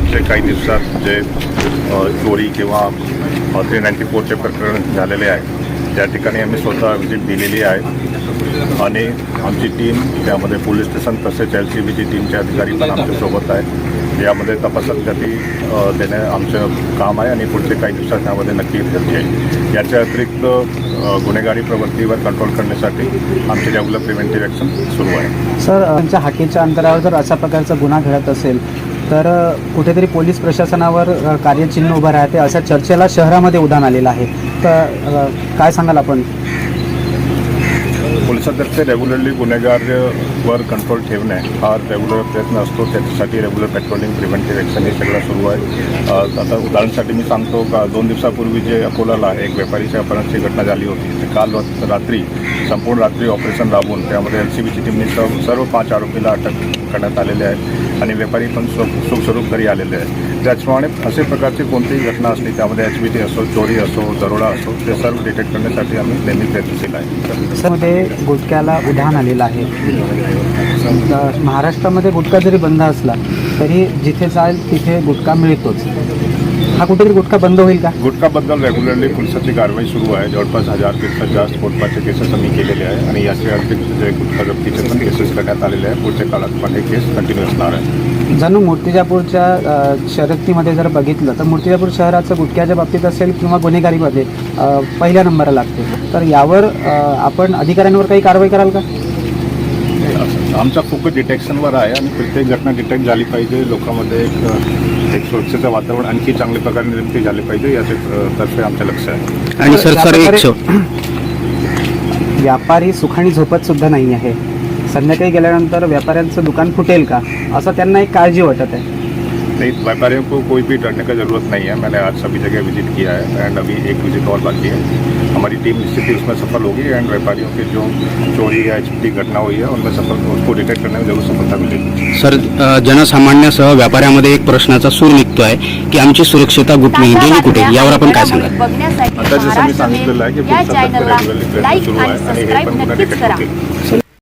मागच्या काही दिवसात जे चोरी किंवा थ्री नाईन्टी फोरचे प्रकरण झालेले आहे त्या ठिकाणी आम्ही स्वतः व्हिजिट दिलेली आहे. आणि आमची टीम त्यामध्ये पोलीस स्टेशन तसेच एल सी बीची टीमचे अधिकारी पण आमच्यासोबत आहे. यामध्ये तपासात गती देणे आमचं काम आहे आणि पुढचे काही दिवसात त्यामध्ये नक्की गती आहे. याच्या अतिरिक्त गुन्हेगारी प्रवृत्तीवर कंट्रोल करण्यासाठी आमचे रेग्युलर प्रिव्हेंटिव्ह ॲक्शन सुरू आहे. सर आमच्या हाकेच्या अंतरावर जर अशा प्रकारचा गुन्हा घडत असेल तर कुठेतरी पोलीस प्रशासनावर कार्यचिन्ह उभं राहते अशा चर्चेला शहरामध्ये उधाण आलेलं आहे. तर काय सांगाल आपण? पोलिसांतर्फे रेग्युलरली गुन्हेगारवर कंट्रोल ठेवणे हा रेग्युलर प्रयत्न असतो. त्याच्यासाठी रेग्युलर पेट्रोलिंग प्रिव्हेंटिव्ह ॲक्शन हे सगळं सुरू आहे. आता उदाहरणासाठी मी सांगतो का दोन दिवसापूर्वी जे अकोलाला एक व्यापारीच्या अपहरणाची घटना झाली होती. ते काल रात्री संपूर्ण रात्री ऑपरेशन राबवून त्यामध्ये एल सी बीची टीमने सर्व सर्व पाच आरोपीला अटक करण्यात आलेले आहे आणि व्यापारी पण सुखस्वरूप घरी आलेले आहे त्याचप्रमाणे असे प्रकारची कोणतीही घटना असली त्यामध्ये एच बी टी असो चोरी असो दरोडा असो ते सर्व डिटेक्ट करण्यासाठी आम्ही नेहमी केला आहे. सरमध्ये गुटख्याला उधाण आलेलं आहे. महाराष्ट्रामध्ये गुटखा जरी बंद असला तरी जिथे जाईल तिथे गुटखा मिळतोच. हा कुठेतरी गुटखा बंद होईल का? गुटखाबद्दल रेग्युलरली पोलिसाची कारवाई सुरू आहे. जवळपास हजारपेक्षा जास्त पोटपाचे केसेस आम्ही केलेले आहे आणि याचे अतिरिक्त जे गुटखा जप्तीचे पण केसेस करण्यात आलेले आहे. पुढच्या काळात पण हे केस कंटिन्यू असणार आहे. जणू मूर्तिजापूरच्या अ, शर्यतीमध्ये जर बघितलं तर मूर्तिजापूर शहराचं गुटख्याच्या बाबतीत असेल किंवा गुन्हेगारीमध्ये पहिल्या नंबरला लागते. तर यावर आपण अधिकाऱ्यांवर काही कारवाई कराल का? आमचा फोकस डिटेक्शनवर आहे आणि प्रत्येक घटना डिटेक्ट झाली पाहिजे. लोकांमध्ये एक एक सुरक्षेचं वातावरण आणखी चांगल्या प्रकारे निर्मिती झाली पाहिजे याचे तर्फे आमचं लक्ष आहे. आणि सर सर एक शो व्यापारी सुखाणी झोपत सुद्धा नाही आहे. संध्याकाळी गेल्यानंतर व्यापाऱ्यांचं दुकान फुटेल का? असं त्यांना एक काळजी वाटत आहे. नहीं व्यापारियों को कोई भी डरने का ज़रूरत नहीं है। मैंने आज सभी जगह विजिट किया है एंड अभी एक विजिट और बाकी है। हमारी टीम निश्चित ही उसमें सफल होगी एंड व्यापारियों की जो चोरी या की घटना हुई है उनमें सफल उसको डिटेक्ट करने में जरूर सफलता मिलेगी। सर जनसामान्यासह व्यापाऱ्यामध्ये एक प्रश्नाचा सूर निघतो आहे की आमची सुरक्षिता गुटली गेली कुठे? यावर आपण काय सांगाल? आता जसं मी सांगितलेलं आहे की पुढचा सुरू आणि आहे आणि हे पण पुन्हा डिटेक्ट होतील